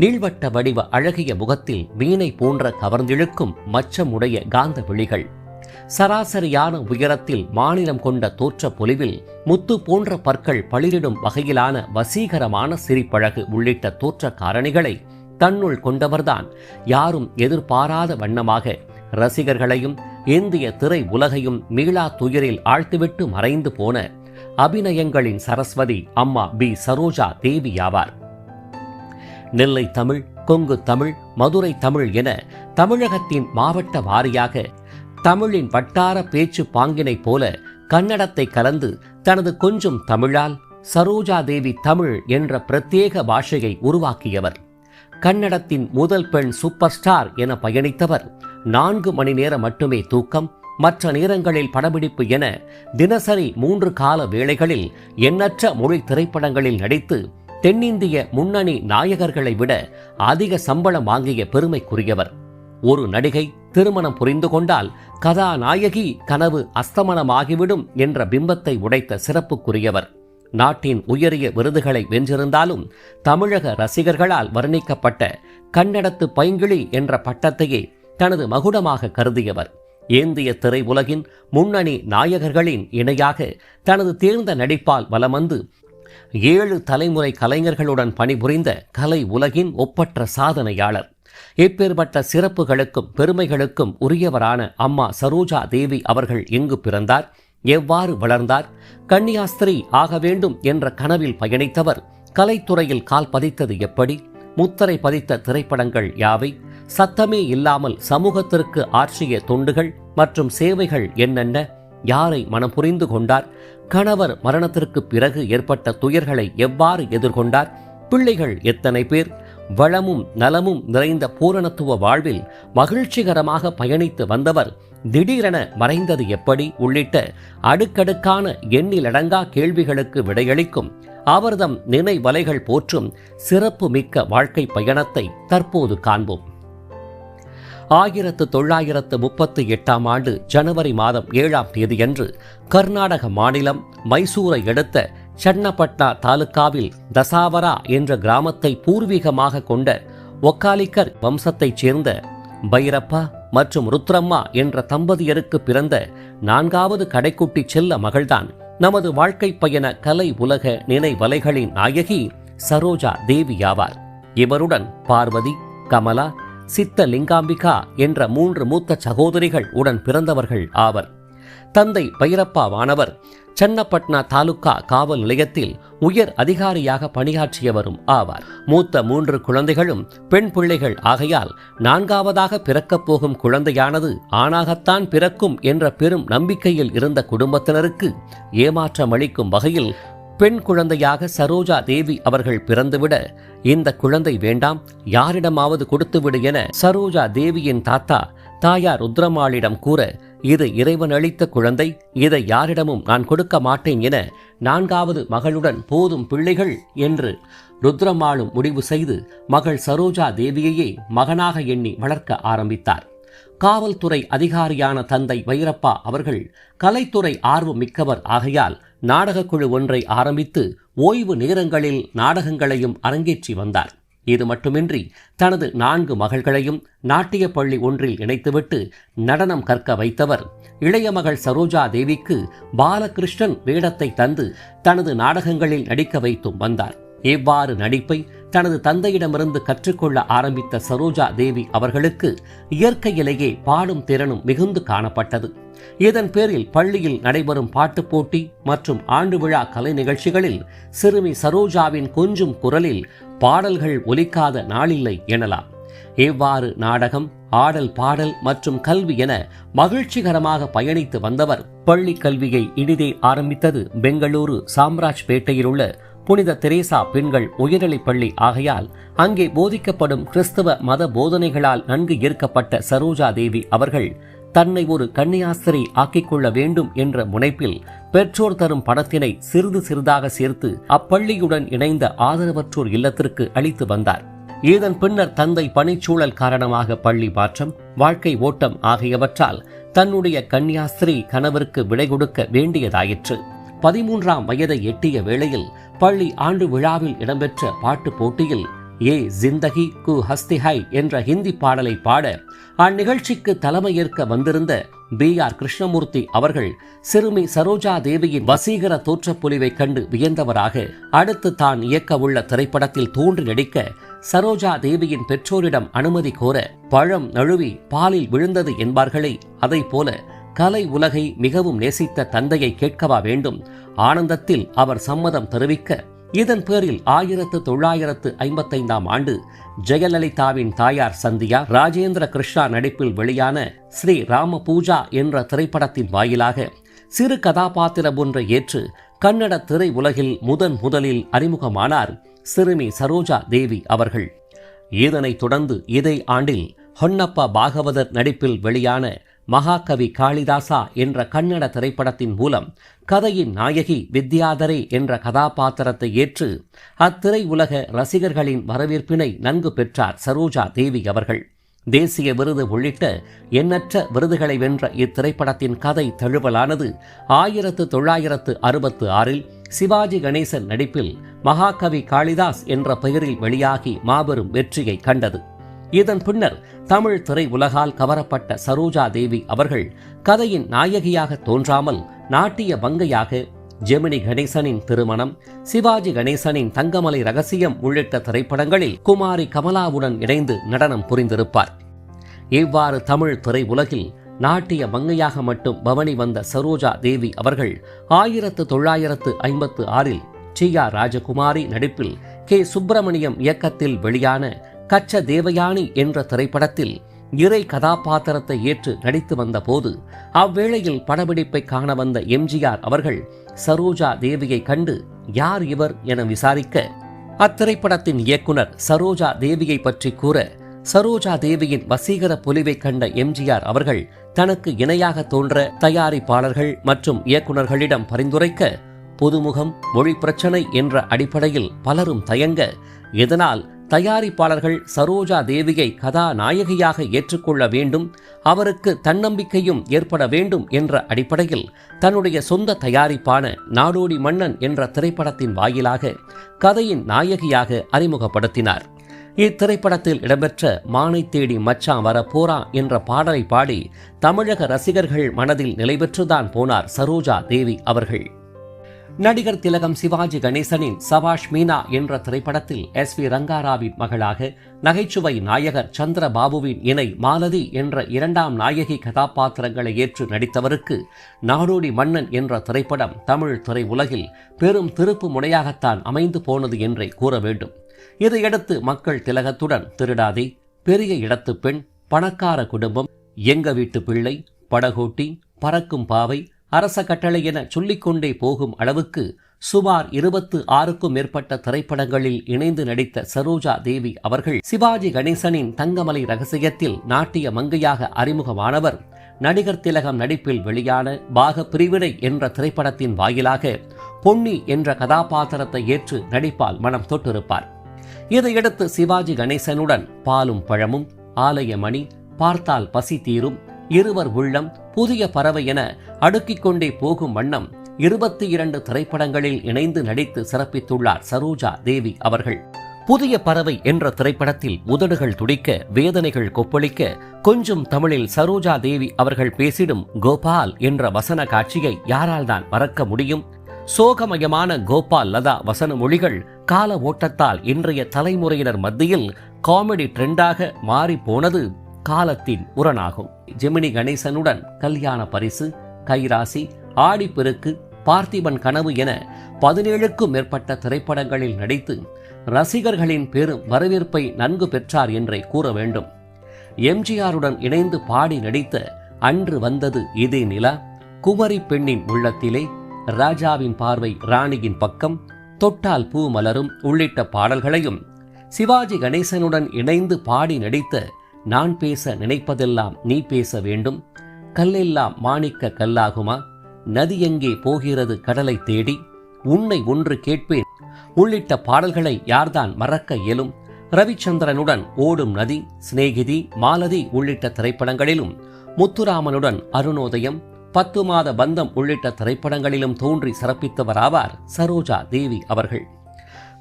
நீள்வட்ட வடிவ அழகிய முகத்தில் மீனை போன்ற கவர்ந்திழுக்கும் மச்சமுடைய காந்த விழிகள் சராசரியான உயரத்தில் மாநிலம் கொண்ட தோற்ற பொலிவில் முத்து போன்ற பற்கள் பளிரிடும் வகையிலான வசீகரமான சிரிப்பழகு உள்ளிட்ட தோற்ற காரணிகளை தன்னுள் கொண்டவர்தான். யாரும் எதிர்பாராத வண்ணமாக ரசிகர்களையும் இந்திய திரை உலகையும் மீளா துயரில் ஆழ்த்திவிட்டு மறைந்து போன அபிநயங்களின் சரஸ்வதி அம்மா பி. சரோஜா தேவி ஆவார். நெல்லை தமிழ் கொங்கு தமிழ் மதுரை தமிழ் என தமிழகத்தின் மாவட்ட வாரியாக தமிழின் வட்டார பேச்சு பாங்கினைப் போல கன்னடத்தை கலந்து தனது கொஞ்சம் தமிழால் சரோஜா தேவி தமிழ் என்ற பிரத்யேக பாஷையை உருவாக்கியவர். கன்னடத்தின் முதல் பெண் சூப்பர் ஸ்டார் என பயணித்தவர். நான்கு மணி நேரம் மட்டுமே தூக்கம் மற்ற நேரங்களில் படப்பிடிப்பு என தினசரி மூன்று கால வேளைகளில் எண்ணற்ற மொழி திரைப்படங்களில் நடித்து தென்னிந்திய முன்னணி நாயகர்களை விட அதிக சம்பளம் வாங்கிய பெருமைக்குரியவர். ஒரு நடிகை திருமணம் புரிந்து கொண்டால் கதாநாயகி கனவு அஸ்தமனமாகிவிடும் என்ற பிம்பத்தை உடைத்த சிறப்புக்குரியவர். நாட்டின் உயரிய விருதுகளை வென்றிருந்தாலும் தமிழக ரசிகர்களால் வர்ணிக்கப்பட்ட கன்னடத்து பைங்கிளி என்ற பட்டத்தையே தனது மகுடமாக கருதியவர். ஏந்திய திரையுலகின் முன்னணி நாயகர்களின் இணையாக தனது தேர்ந்த நடிப்பால் வலம் வந்து ஏழு தலைமுறை கலைஞர்களுடன் பணிபுரிந்த கலை உலகின் ஒப்பற்ற சாதனையாளர். இப்பேற்பட்ட சிறப்புகளுக்கும் பெருமைகளுக்கும் உரியவரான அம்மா சரோஜா தேவி அவர்கள் எங்கு பிறந்தார் எவ்வாறு வளர்ந்தார் கன்னியாஸ்திரி ஆக வேண்டும் என்ற கனவில் பயணித்தவர் கலைத்துறையில் கால் பதித்தது எப்படி முத்தரை பதித்த திரைப்படங்கள் யாவை சத்தமே இல்லாமல் சமூகத்திற்கு ஆற்றிய தொண்டுகள் மற்றும் சேவைகள் என்னென்ன யாரை மனம் புரிந்து கொண்டார் கணவர் மரணத்திற்கு பிறகு ஏற்பட்ட துயர்களை எவ்வாறு எதிர்கொண்டார்? பிள்ளைகள் எத்தனை பேர்? வளமும் நலமும் நிறைந்த பூரணத்துவ வாழ்வில் மகிழ்ச்சிகரமாக பயணித்து வந்தவர் திடீரென மறைந்தது எப்படி? உள்ளிட்ட அடுக்கடுக்கான எண்ணிலடங்கா கேள்விகளுக்கு விடையளிக்கும் அவர்தம் நினைவலைகள் போற்றும் சிறப்பு மிக்க வாழ்க்கை பயணத்தை தற்போது காண்போம். ஆயிரத்து தொள்ளாயிரத்து முப்பத்தி எட்டாம் ஆண்டு ஜனவரி மாதம் ஏழாம் தேதியன்று கர்நாடக மாநிலம் மைசூரை அடுத்த சன்னப்பட்னா தாலுக்காவில் தசாவரா என்ற கிராமத்தை பூர்வீகமாக கொண்ட ஒக்காலிக்கர் வம்சத்தைச் சேர்ந்த பைரப்பா மற்றும் ருத்ரம்மா என்ற தம்பதியருக்கு பிறந்த நான்காவது கடைக்குட்டி செல்ல மகள்தான். நமது வாழ்க்கை பயண கலை உலக நினைவலைகளின் நாயகி சரோஜா தேவி ஆவார். இவருடன் பார்வதி கமலா சித்த லிங்காம்பிகா என்ற மூன்று மூத்த சகோதரிகள் உடன் பிறந்தவர்கள் ஆவர். தந்தை பைரப்பாவானவர் சென்னப்பட்னா தாலுக்கா காவல் நிலையத்தில் உயர் அதிகாரியாக பணியாற்றியவரும் ஆவார். மூத்த மூன்று குழந்தைகளும் பெண் பிள்ளைகள் ஆகையால் நான்காவதாக பிறக்கப் போகும் குழந்தையானது ஆணாகத்தான் பிறக்கும் என்ற பெரும் நம்பிக்கையில் இருந்த குடும்பத்தினருக்கு ஏமாற்றம் அளிக்கும் வகையில் பெண் குழந்தையாக சரோஜா தேவி அவர்கள் பிறந்துவிட இந்த குழந்தை வேண்டாம் யாரிடமாவது கொடுத்துவிடு என சரோஜா தேவியின் தாத்தா தாயார் ருத்ரமாளிடம் கூற இது இறைவன் அளித்த குழந்தை இதை யாரிடமும் நான் கொடுக்க மாட்டேன் என நான்காவது மகளுடன் போதும் பிள்ளைகள் என்று ருத்ரமாளும் முடிவு செய்து மகள் சரோஜா தேவியையே மகனாக எண்ணி வளர்க்க ஆரம்பித்தார். காவல்துறை அதிகாரியான தந்தை வைரப்பா அவர்கள் கலைத்துறை ஆர்வம் மிக்கவர் ஆகையால் நாடகக்குழு ஒன்றை ஆரம்பித்து ஓய்வு நேரங்களில் நாடகங்களையும் அரங்கேற்றி வந்தார். இது மட்டுமின்றி தனது நான்கு மகள்களையும் நாட்டிய பள்ளி ஒன்றில் இணைத்துவிட்டு நடனம் கற்க வைத்தவர் இளைய மகள் சரோஜா தேவிக்கு பாலகிருஷ்ணன் வேடத்தை தந்து தனது நாடகங்களில் நடிக்க வைத்தும் வந்தார். இவ்வாறு நடிப்பை தனது தந்தையிடமிருந்து கற்றுக்கொள்ள ஆரம்பித்த சரோஜா தேவி அவர்களுக்கு இயற்கையிலேயே பாடும் திறனும் மிகுந்து காணப்பட்டது. இதன் பேரில் பள்ளியில் நடைபெறும் பாட்டுப் போட்டி மற்றும் ஆண்டு விழா கலை நிகழ்ச்சிகளில் சிறுமி சரோஜாவின் கொஞ்சும் குரலில் பாடல்கள் ஒலிக்காத நாளில்லை எனலாம். இவ்வாறு நாடகம் ஆடல் பாடல் மற்றும் கல்வி என மகிழ்ச்சிகரமாக பயணித்து வந்தவர் பள்ளி கல்வியை இனிதே ஆரம்பித்தது பெங்களூரு சாம்ராஜ் பேட்டையில் உள்ள புனித தெரேசா பெண்கள் உயர்நிலைப் பள்ளி ஆகையால் அங்கே போதிக்கப்படும் கிறிஸ்தவ மத போதனைகளால் நன்கு ஈர்க்கப்பட்ட சரோஜா தேவி அவர்கள் தன்னை ஒரு கன்னியாஸ்திரி ஆக்கிக் கொள்ள வேண்டும் என்ற முனைப்பில் பெற்றோர் தரும் பணத்தினை சிறிது சிறிதாக சேர்த்து அப்பள்ளியுடன் இணைந்த ஆதரவற்றோர் இல்லத்திற்கு அளித்து வந்தார். இதன் பின்னர் தந்தை பணிச்சூழல் காரணமாக பள்ளி மாற்றம் வாழ்க்கை ஓட்டம் ஆகியவற்றால் தன்னுடைய கன்னியாஸ்திரி கணவருக்கு விடை கொடுக்க வேண்டியதாயிற்று. பதிமூன்றாம் வயதை எட்டிய வேளையில் பள்ளி ஆண்டு விழாவில் இடம்பெற்ற பாட்டுப் போட்டியில் ஏ. ஜிந்தகி கு. ஹஸ்திஹை என்ற ஹிந்தி பாடலை பாட அந்நிகழ்ச்சிக்கு தலைமையேற்க வந்திருந்த பி. ஆர். கிருஷ்ணமூர்த்தி அவர்கள் சிறுமி சரோஜா தேவியின் வசீகர தோற்றப்பொலிவைக் கண்டு வியந்தவராக அடுத்து தான் இயக்கவுள்ள திரைப்படத்தில் தோன்றி நடிக்க சரோஜா தேவியின் பெற்றோரிடம் அனுமதி கோர பழம் நழுவி பாலில் விழுந்தது என்பார்களே அதைப் போல கலை உலகை மிகவும் நேசித்த தந்தையை கேட்கவா வேண்டும்? ஆனந்தத்தில் அவர் சம்மதம் தெரிவிக்க இதன் பேரில் ஆயிரத்து தொள்ளாயிரத்து ஐம்பத்தைந்தாம் ஆண்டு ஜெயலலிதாவின் தாயார் சந்தியா ராஜேந்திர கிருஷ்ணா நடிப்பில் வெளியான ஸ்ரீ ராம பூஜா என்ற திரைப்படத்தின் வாயிலாக சிறு கதாபாத்திரம் ஒன்றை ஏற்று கன்னட திரை உலகில் முதன் முதலில் அறிமுகமானார் சிறுமி சரோஜா தேவி அவர்கள். இதனைத் தொடர்ந்து இதே ஆண்டில் ஹொன்னப்பா பாகவதர் நடிப்பில் வெளியான மகாகவி காளிதாசா என்ற கன்னட திரைப்படத்தின் மூலம் கதையின் நாயகி வித்யாதரே என்ற கதாபாத்திரத்தை ஏற்று அத்திரை உலக ரசிகர்களின் வரவேற்பினை நன்கு பெற்றார் சரோஜா தேவி அவர்கள். தேசிய விருது உள்ளிட்ட எண்ணற்ற விருதுகளை வென்ற இத்திரைப்படத்தின் கதை தழுவலானது ஆயிரத்து தொள்ளாயிரத்து அறுபத்து ஆறில் சிவாஜி கணேசன் நடிப்பில் மகாகவி காளிதாஸ் என்ற பெயரில் வெளியாகி மாபெரும் வெற்றியை கண்டது. இதன் பின்னர் தமிழ் திரை உலகால் கவரப்பட்ட சரோஜா தேவி அவர்கள் கதையின் நாயகியாக தோன்றாமல் நாட்டிய பங்கையாக ஜெமினி கணேசனின் திருமணம் சிவாஜி கணேசனின் தங்கமலை ரகசியம் உள்ளிட்ட திரைப்படங்களில் குமாரி கமலாவுடன் இணைந்து நடனம் புரிந்திருப்பார். இவ்வாறு தமிழ் திரை உலகில் நாட்டிய மங்கையாக மட்டும் பவனி வந்த சரோஜா தேவி அவர்கள் ஆயிரத்து தொள்ளாயிரத்து ஐம்பத்து ஆறில் டி ஆர் ராஜகுமாரி நடிப்பில் கே. சுப்பிரமணியம் இயக்கத்தில் வெளியான கச்ச தேவயானி என்ற திரைப்படத்தில் இறை கதாபாத்திரத்தை ஏற்று நடித்து வந்த போது அவ்வேளையில் படப்பிடிப்பை காண வந்த எம்ஜிஆர் அவர்கள் சரோஜா தேவியை கண்டு யார் இவர்? என விசாரிக்க அத்திரைப்படத்தின் இயக்குனர் சரோஜா தேவியை பற்றி கூற சரோஜா தேவியின் வசீகர பொலிவை கண்ட எம்ஜிஆர் அவர்கள் தனக்கு இணையாக தோன்ற தயாரிப்பாளர்கள் மற்றும் இயக்குனர்களிடம் பரிந்துரைக்க புதுமுகம் மொழி பிரச்சனை என்ற அடிப்படையில் பலரும் தயங்க இதனால் தயாரிப்பாளர்கள் சரோஜா தேவியை கதாநாயகியாக ஏற்றுக்கொள்ள வேண்டும் அவருக்கு தன்னம்பிக்கையும் ஏற்பட வேண்டும் என்ற அடிப்படையில் தன்னுடைய சொந்த தயாரிப்பான நாடோடி மன்னன் என்ற திரைப்படத்தின் வாயிலாக கதையின் நாயகியாக அறிமுகப்படுத்தினார். இத்திரைப்படத்தில் இடம்பெற்ற மானை தேடி மச்சான் வர போரா என்ற பாடலை பாடி தமிழக ரசிகர்கள் மனதில் நிலைபெற்றுதான் போனார் சரோஜா தேவி அவர்கள். நடிகர் திலகம் சிவாஜி கணேசனின் சபாஷ் மீனா என்ற திரைப்படத்தில் எஸ் வி ரங்காராவின் மகளாக நகைச்சுவை நாயகர் சந்திரபாபுவின் இணை மாலதி என்ற இரண்டாம் நாயகி கதாபாத்திரங்களை ஏற்று நடித்தவருக்கு நாடோடி மன்னன் என்ற திரைப்படம் தமிழ் திரை உலகில் பெரும் திருப்பு முனையாகத்தான் அமைந்து போனது என்றே கூற வேண்டும். இதையடுத்து மக்கள் திலகத்துடன் திருடாதே பெரிய இடத்து பெண் பணக்கார குடும்பம் எங்க வீட்டு பிள்ளை படகோட்டி பறக்கும் பாவை அரச கட்டளை என சொல்லிக்கொண்டே போகும் அளவுக்கு சுமார் இருபத்து ஆறுக்கும் மேற்பட்ட திரைப்படங்களில் இணைந்து நடித்த சரோஜா தேவி அவர்கள் சிவாஜி கணேசனின் தங்கமலை ரகசியத்தில் நாட்டிய மங்கையாக அறிமுகமானவர். நடிகர் திலகம் நடிப்பில் வெளியான பாக பிரிவினை என்ற திரைப்படத்தின் வாயிலாக பொன்னி என்ற கதாபாத்திரத்தை ஏற்று நடிப்பால் மனம் தொட்டிருப்பார். இதையடுத்து சிவாஜி கணேசனுடன் பாலும் பழமும் ஆலயமணி பார்த்தால் பசி தீரும் இருவர் உள்ளம் புதிய பறவை என அடுக்கிக் கொண்டே போகும் வண்ணம் இருபத்தி இரண்டு திரைப்படங்களில் இணைந்து நடித்து சிறப்பித்துள்ளார் சரோஜா தேவி அவர்கள். புதிய பறவை என்ற திரைப்படத்தில் உதடுகள் துடிக்க வேதனைகள் கொப்பளிக்க கொஞ்சம் தமிழில் சரோஜா தேவி அவர்கள் பேசிடும் கோபால் என்ற வசன காட்சியை யாரால் தான் மறக்க முடியும்? சோகமயமான கோபால் லதா வசன மொழிகள் கால ஓட்டத்தால் இன்றைய தலைமுறையினர் மத்தியில் காமெடி ட்ரெண்டாக மாறி போனது காலத்தின் உரனாகும் ஜெமினி கணேசனுடன் கல்யாண பரிசு கைராசி ஆடிப்பெருக்கு பார்த்திபன் கனவு என பதினேழுக்கும் மேற்பட்ட திரைப்படங்களில் நடித்து ரசிகர்களின் பெரும் வரவேற்பை நன்கு பெற்றார் என்றே கூற வேண்டும். எம்ஜிஆருடன் இணைந்து பாடி நடித்த அன்று வந்தது இதே நிலா குமரி பெண்ணின் உள்ளத்திலே ராஜாவின் பார்வை ராணியின் பக்கம் தொட்டால் பூ மலரும் உள்ளிட்ட பாடல்களையும் சிவாஜி கணேசனுடன் இணைந்து பாடி நடித்த நான் பேச நினைப்பதெல்லாம் நீ பேச வேண்டும். கல்லெல்லாம் மாணிக்க கல்லாகுமா? நதி எங்கே போகிறது கடலை தேடி? உன்னை ஒன்று கேட்பேன். உள்ளிட்ட பாடல்களை யார்தான் மறக்க இயலும்? ரவிச்சந்திரனுடன் ஓடும் நதி சிநேகிதி மாலதி உள்ளிட்ட திரைப்படங்களிலும் முத்துராமனுடன் அருணோதயம் பத்து மாத பந்தம் உள்ளிட்ட திரைப்படங்களிலும் தோன்றி சிறப்பித்தவராவார் சரோஜா தேவி அவர்கள்.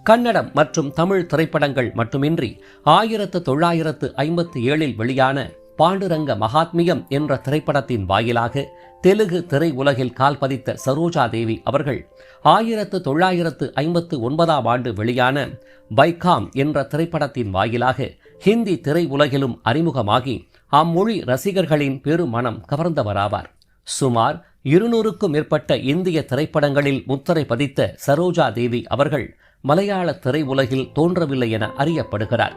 கன்னடம் மற்றும் தமிழ் திரைப்படங்கள் மட்டுமின்றி ஆயிரத்து தொள்ளாயிரத்து ஐம்பத்தி ஏழில் வெளியான பாண்டுரங்க மகாத்மியம் என்ற திரைப்படத்தின் வாயிலாக தெலுங்கு திரை உலகில் கால் பதித்த சரோஜா தேவி அவர்கள் ஆயிரத்து தொள்ளாயிரத்து ஐம்பத்து ஒன்பதாம் ஆண்டு வெளியான பைகாம் என்ற திரைப்படத்தின் வாயிலாக ஹிந்தி திரை உலகிலும் அறிமுகமாகி அம்மொழி ரசிகர்களின் பெருமனம் கவர்ந்தவராவார். சுமார் இருநூறுக்கும் மேற்பட்ட இந்திய திரைப்படங்களில் முத்திரை பதித்த சரோஜா தேவி அவர்கள் மலையாள திரை உலகில் தோன்றவில்லை என அறியப்படுகிறார்.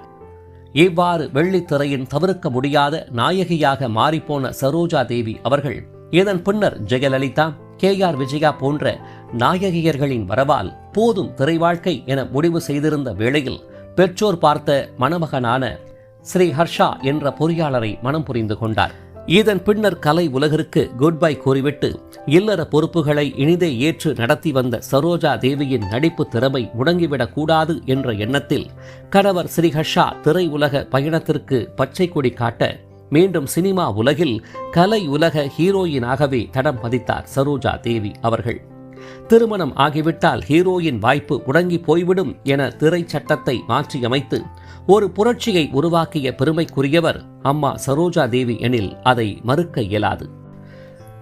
இவ்வாறு வெள்ளித்திரையின் தவிர்க்க முடியாத நாயகியாக மாறிப்போன சரோஜா தேவி அவர்கள் இதன் பின்னர் ஜெயலலிதா கே ஆர் விஜயா போன்ற நாயகியர்களின் வரவால் போதும் திரை வாழ்க்கை என முடிவு செய்திருந்த வேளையில் பெற்றோர் பார்த்த மணமகனான ஸ்ரீ ஹர்ஷா என்ற பொறியாளரை மனம் புரிந்து கொண்டார். இதன் பின்னர் கலை உலகிற்கு குட் பை கூறிவிட்டு இல்லற பொறுப்புகளை இனிதே ஏற்று நடத்தி வந்த சரோஜா தேவியின் நடிப்பு திறமை முடங்கிவிடக் கூடாது என்ற எண்ணத்தில் கணவர் ஸ்ரீஹர்ஷா திரை உலக பயணத்திற்கு பச்சை கொடி காட்ட மீண்டும் சினிமா உலகில் கலை உலக ஹீரோயினாகவே தடம் பதித்தார் சரோஜா தேவி அவர்கள். திருமணம் ஆகிவிட்டால் ஹீரோயின் வாய்ப்பு முடங்கி போய்விடும் என திரை சட்டத்தை மாற்றியமைத்து ஒரு புரட்சியை உருவாக்கிய பெருமைக்குரியவர் அம்மா சரோஜா தேவி எனில் அதை மறுக்க இயலாது.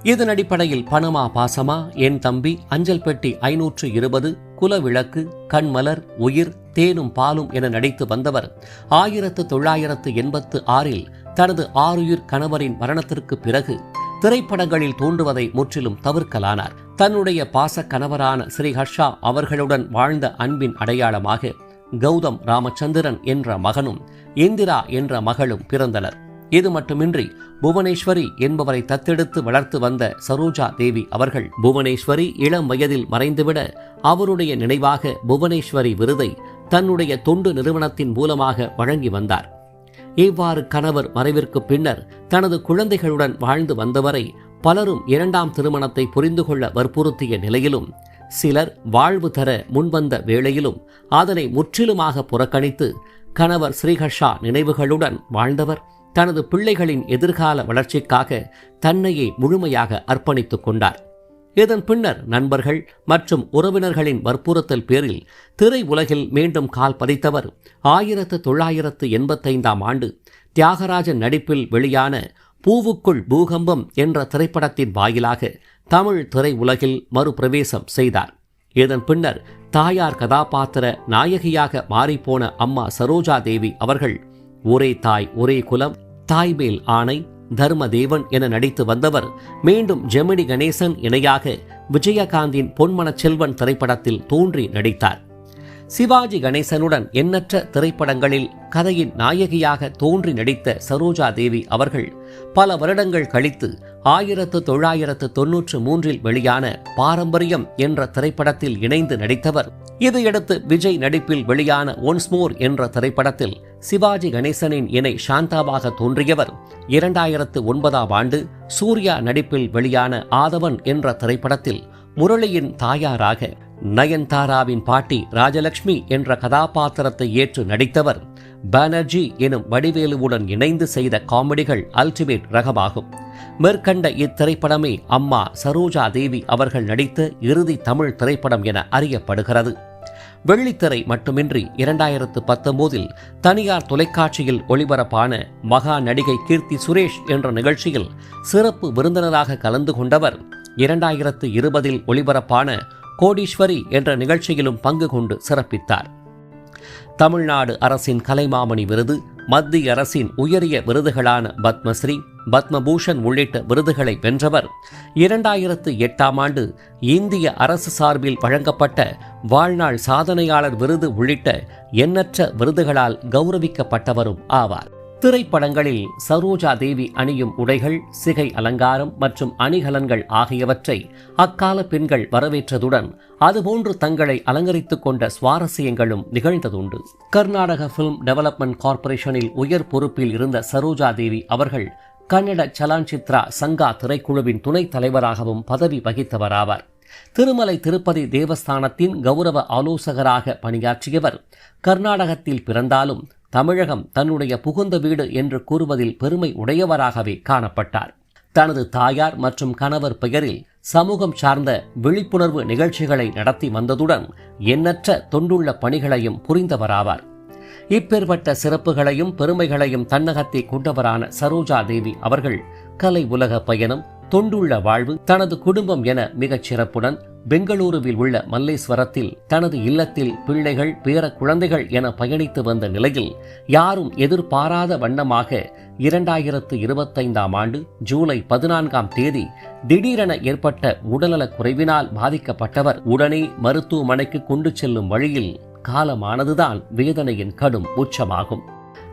இதன் அடிப்படையில் பணமா பாசமா? என் தம்பி அஞ்சல் பெட்டி ஐநூற்று இருபது குலவிளக்கு கண்மலர் உயிர் தேனும் பாலும் என நடித்து வந்தவர் ஆயிரத்து தொள்ளாயிரத்து எண்பத்து ஆறில் தனது ஆறுயிர் கணவரின் மரணத்திற்கு பிறகு திரைப்படங்களில் தோன்றுவதை முற்றிலும் தவிர்க்கலானார். தன்னுடைய பாச கணவரான ஸ்ரீ ஹர்ஷா அவர்களுடன் வாழ்ந்த அன்பின் அடையாளமாக கௌதம் ராமச்சந்திரன் என்ற மகனும் இந்திரா என்ற மகளும் பிறந்தனர். இது மட்டுமின்றி புவனேஸ்வரி என்பவரை தத்தெடுத்து வளர்த்து வந்த சரோஜா தேவி அவர்கள் புவனேஸ்வரி இளம் வயதில் மறைந்துவிட அவருடைய நினைவாக புவனேஸ்வரி விருதை தன்னுடைய தொண்டு நிறுவனத்தின் மூலமாக வழங்கி வந்தார். இவ்வாறு கணவர் மறைவிற்கு பின்னர் தனது குழந்தைகளுடன் வாழ்ந்து வந்தவரை பலரும் இரண்டாம் திருமணத்தை புரிந்து கொள்ள வற்புறுத்திய நிலையிலும் சிலர் வாழ்வு தர முன்வந்த வேளையிலும் அதனை முற்றிலுமாக புறக்கணித்து கணவர் ஸ்ரீஹர்ஷா நினைவுகளுடன் வாழ்ந்தவர். தனது பிள்ளைகளின் எதிர்கால வளர்ச்சிக்காக தன்னையே முழுமையாக அர்ப்பணித்துக் கொண்டார். இதன் பின்னர் நண்பர்கள் மற்றும் உறவினர்களின் வற்புறுத்தல் பேரில் திரை உலகில் மீண்டும் கால் பதித்தவர் ஆயிரத்து தொள்ளாயிரத்து எண்பத்தைந்தாம் ஆண்டு தியாகராஜன் நடிப்பில் வெளியான பூவுக்குள் பூகம்பம் என்ற திரைப்படத்தின் வாயிலாக தமிழ் திரை உலகில் மறுபிரவேசம் செய்தார். இதன் பின்னர் தாயார் கதாபாத்திர நாயகியாக மாறிப்போன அம்மா சரோஜா தேவி அவர்கள் ஒரே தாய் ஒரே குலம் தாய்மேல் ஆணை தர்மதேவன் என நடித்து வந்தவர் மீண்டும் ஜெமினி கணேசன் இணையாக விஜயகாந்தின் பொன்மனச் செல்வன் திரைப்படத்தில் தோன்றி நடித்தார். சிவாஜி கணேசனுடன் எண்ணற்ற திரைப்படங்களில் கதையின் நாயகியாக தோன்றி நடித்த சரோஜா தேவி அவர்கள் பல வருடங்கள் கழித்து ஆயிரத்து தொள்ளாயிரத்து தொன்னூற்று மூன்றில் வெளியான பாரம்பரியம் என்ற திரைப்படத்தில் இணைந்து நடித்தவர். இதையடுத்து விஜய் நடிப்பில் வெளியான ஒன்ஸ்மோர் என்ற திரைப்படத்தில் சிவாஜி கணேசனின் இணை சாந்தாவாக தோன்றியவர். இரண்டாயிரத்து ஒன்பதாம் ஆண்டு சூர்யா நடிப்பில் வெளியான ஆதவன் என்ற திரைப்படத்தில் முரளியின் தாயாராக நயன்தாராவின் பாட்டி ராஜலட்சுமி என்ற கதாபாத்திரத்தை ஏற்று நடித்தவர் பானர்ஜி எனும் வடிவேலுவுடன் இணைந்து செய்த காமெடிகள் அல்டிமேட் ரகமாகும். மேற்கண்ட இத்திரைப்படமே அம்மா சரோஜா தேவி அவர்கள் நடித்த இறுதி தமிழ் திரைப்படம் என அறியப்படுகிறது. வெள்ளித்திரை மட்டுமின்றி இரண்டாயிரத்து பத்தொன்பதில் தனியார் தொலைக்காட்சியில் ஒளிபரப்பான மகா நடிகை கீர்த்தி சுரேஷ் என்ற நிகழ்ச்சியில் சிறப்பு விருந்தினராக கலந்து கொண்டவர் இரண்டாயிரத்து இருபதில் ஒளிபரப்பான கோடீஸ்வரி என்ற நிகழ்ச்சியிலும் பங்கு கொண்டு சிறப்பித்தார். தமிழ்நாடு அரசின் கலைமாமணி விருது மத்திய அரசின் உயரிய விருதுகளான பத்மஸ்ரீ பத்மபூஷன் உள்ளிட்ட விருதுகளை வென்றவர் இரண்டாயிரத்து எட்டாம் ஆண்டு இந்திய அரசு சார்பில் வழங்கப்பட்ட வாழ்நாள் சாதனையாளர் விருது உள்ளிட்ட எண்ணற்ற விருதுகளால் கௌரவிக்கப்பட்டவரும் ஆவார். திரைப்படங்களில் சரோஜா தேவி அணியும் உடைகள் சிகை அலங்காரம் மற்றும் அணிகலன்கள் ஆகியவற்றை அக்கால பெண்கள் வரவேற்றதுடன் அதுபோன்று தங்களை அலங்கரித்துக் கொண்ட சுவாரஸ்யங்களும் நிகழ்ந்ததுண்டு. கர்நாடக பிலிம் டெவலப்மெண்ட் கார்ப்பரேஷனில் உயர் பொறுப்பில் இருந்த சரோஜா தேவி அவர்கள் கன்னட சலான்சித்ரா சங்கா திரைக்குழுவின் துணைத் தலைவராகவும் பதவி வகித்தவராவார். திருமலை திருப்பதி தேவஸ்தானத்தின் கௌரவ ஆலோசகராக பணியாற்றியவர் கர்நாடகத்தில் பிறந்தாலும் தமிழகம் தன்னுடைய புகுந்த வீடு என்று கூறுவதில் பெருமை உடையவராகவே காணப்பட்டார். தனது தாயார் மற்றும் கணவர் பெயரில் சமூகம் சார்ந்த விழிப்புணர்வு நிகழ்ச்சிகளை நடத்தி வந்ததுடன் எண்ணற்ற தொண்டுள்ள பணிகளையும் புரிந்தவராவார். இப்பேற்பட்ட சிறப்புகளையும் பெருமைகளையும் தன்னகத்தை கொண்டவரான சரோஜா தேவி அவர்கள் கலை உலக பயணம் தொண்டுள்ள வாழ்வு தனது குடும்பம் என மிகச் சிறப்புடன் பெங்களூருவில் உள்ள மல்லேஸ்வரத்தில் தனது இல்லத்தில் பிள்ளைகள் பேர குழந்தைகள் என பயணித்து வந்த நிலையில் யாரும் எதிர்பாராத வண்ணமாக இரண்டாயிரத்து இருபத்தைந்தாம் ஆண்டு ஜூலை பதினான்காம் தேதி திடீரென ஏற்பட்ட உடல்நலக் குறைவினால் பாதிக்கப்பட்டவர் உடனே மருத்துவமனைக்கு கொண்டு செல்லும் வழியில் காலமானதுதான் வேதனையின் கடும் உச்சமாகும்.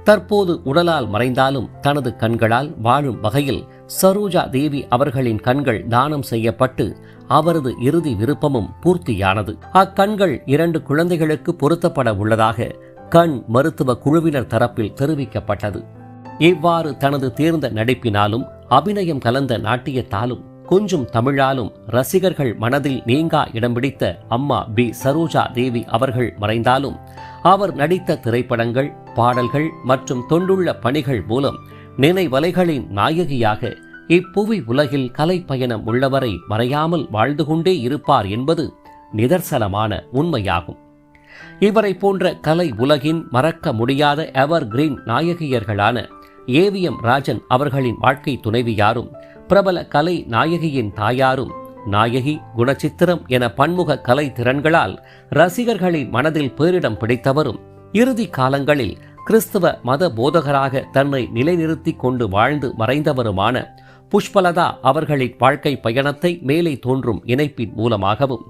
தற்போது உடலால் மறைந்தாலும் தனது கண்களால் வாழும் வகையில் சரோஜா தேவி அவர்களின் கண்கள் தானம் செய்யப்பட்டு அவரது இறுதி விருப்பமும் பூர்த்தியானது. அக்கண்கள் இரண்டு குழந்தைகளுக்கு பொருத்தப்பட உள்ளதாக கண் மருத்துவ குழுவினர் தரப்பில் தெரிவிக்கப்பட்டது. இவ்வாறு தனது தேர்ந்த நடிப்பினாலும் அபிநயம் கலந்த நாட்டியத்தாலும் கொஞ்சம் தமிழாலும் ரசிகர்கள் மனதில் நீங்கா இடம் பிடித்த அம்மா பி. சரோஜா தேவி அவர்கள் மறைந்தாலும் அவர் நடித்த திரைப்படங்கள் பாடல்கள் மற்றும் தொண்டுள்ள பணிகள் மூலம் நினைவலைகளின் நாயகியாக இப்புவி உலகில் கலை பயணம் உள்ளவரை மறையாமல் வாழ்ந்து கொண்டே இருப்பார் என்பது நிதர்சனமான உண்மையாகும். இவரை போன்ற கலை உலகின் மறக்க முடியாத எவர் கிரீன் நாயகியர்களான ஏவிஎம் ராஜன் அவர்களின் வாழ்க்கை துணைவியாரும் பிரபல கலை நாயகியின் தாயாரும் நாயகி குணச்சித்திரம் என பன்முக கலை திறன்களால் ரசிகர்களின் மனதில் பேரிடம் பிடித்தவரும் இறுதி காலங்களில் கிறிஸ்துவ மத போதகராக தன்னை நிலைநிறுத்தி கொண்டு வாழ்ந்து மறைந்தவருமான புஷ்பலதா அவர்களின் வாழ்க்கை பயணத்தை மேலே தோன்றும் இணைப்பின் மூலமாகவும்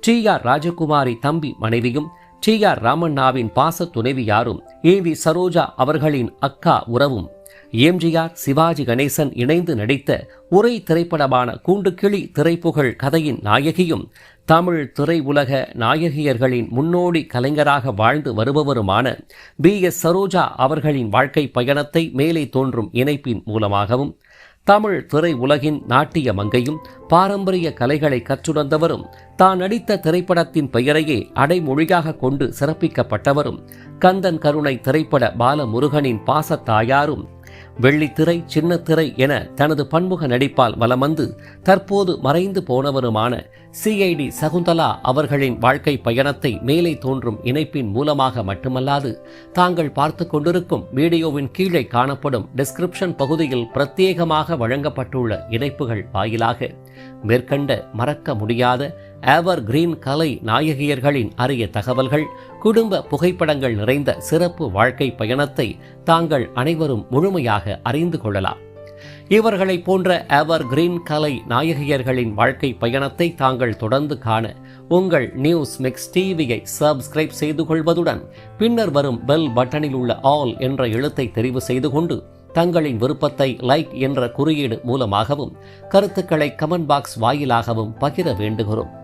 டி ஆர் ராஜகுமாரி தம்பி மனைவியும் டி ஆர் ராமண்ணாவின் பாச துணைவியாரும் ஏ வி சரோஜா அவர்களின் அக்கா உறவும் எம்ஜிஆர் சிவாஜி கணேசன் இணைந்து நடித்த உரை திரைப்படமான கூண்டுக்கிளி திரைப்புகழ் கதையின் நாயகியும் தமிழ் திரையுலக நாயகியர்களின் முன்னோடி கலைஞராக வாழ்ந்து வருபவருமான பி. எஸ். சரோஜா அவர்களின் வாழ்க்கை பயணத்தை மேலே தோன்றும் இணைப்பின் மூலமாகவும் தமிழ் திரை உலகின் நாட்டிய மங்கையும் பாரம்பரிய கலைகளை கற்றுணர்ந்தவரும் தான் நடித்த திரைப்படத்தின் பெயரையே அடைமொழியாக கொண்டு சிறப்பிக்கப்பட்டவரும் கந்தன் கருணை திரைப்பட பாலமுருகனின் பாசத்தாயாரும் வெள்ளித்திரை சின்னத்திரை என தனது பன்முக நடிப்பால் வலம் வந்து தற்போது மறைந்து போனவருமான சிஐடி சகுந்தலா அவர்களின் வாழ்க்கை பயணத்தை மேலே தோன்றும் இணைப்பின் மூலமாக மட்டுமல்லாது தாங்கள் பார்த்து கொண்டிருக்கும் வீடியோவின் கீழே காணப்படும் டிஸ்கிரிப்ஷன் பகுதியில் பிரத்யேகமாக வழங்கப்பட்டுள்ள இணைப்புகள் வாயிலாக மேற்கண்ட மறக்க முடியாத எவர் கிரீன் கலை நாயகியர்களின் அரிய தகவல்கள் குடும்ப புகைப்படங்கள் நிறைந்த சிறப்பு வாழ்க்கை பயணத்தை தாங்கள் அனைவரும் முழுமையாக அறிந்து கொள்ளலாம். இவர்களை போன்ற எவர் கிரீன் கலை நாயகியர்களின் வாழ்க்கை பயணத்தை தாங்கள் தொடர்ந்து காண உங்கள் நியூஸ் மிக்ஸ் டிவியை சப்ஸ்கிரைப் செய்து கொள்வதுடன் பின்னர் வரும் பெல் பட்டனில் உள்ள ஆல் என்ற எழுத்தை தெரிவு செய்து கொண்டு தங்களின் விருப்பத்தை லைக் என்ற குறியீடு மூலமாகவும் கருத்துக்களை கமெண்ட் பாக்ஸ் வாயிலாகவும் பகிர வேண்டுகிறோம்.